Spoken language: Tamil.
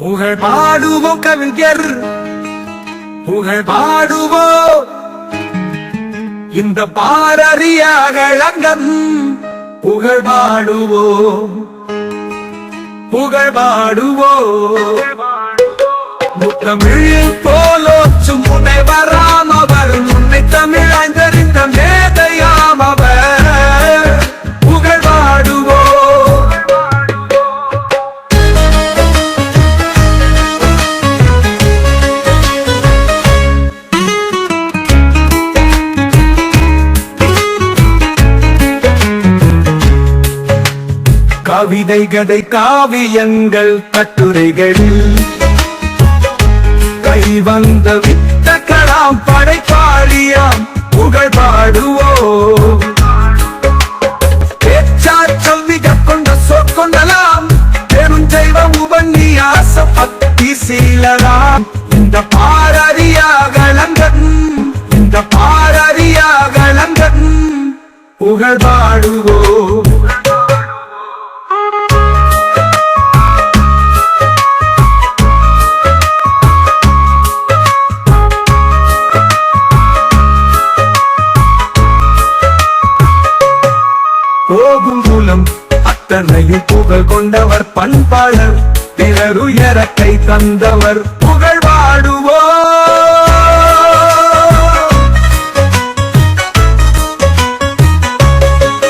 புகழ் பாடுவோம் கவிஞர். புகழ் பாடுவோம் இந்த பாரறியாகளங்கன் புகழ் பாடுவோம் புகழ் பாடுவோம் முத்தமிழ் போ கவிதைகதை காவியங்கள் கட்டுரைகளில் கை வந்த வித்த படைப்பாளியாம் புகழ் பாடுவோ. பேச்சாற்றல் மிக கொண்ட சொற்கொண்டலாம். பெருஞ்செய்வம் உபன்னியாச பக்தி சீலராம். இந்த பாரறியாகளங்கன் இந்த பாரறியாகளங்கன் புகழ் பாடுவோ. போகும் மூலம் அத்தனையும் புகழ் கொண்டவர் பண்பாளர். பிறருயர கை தந்தவர். புகழ் பாடுவோம்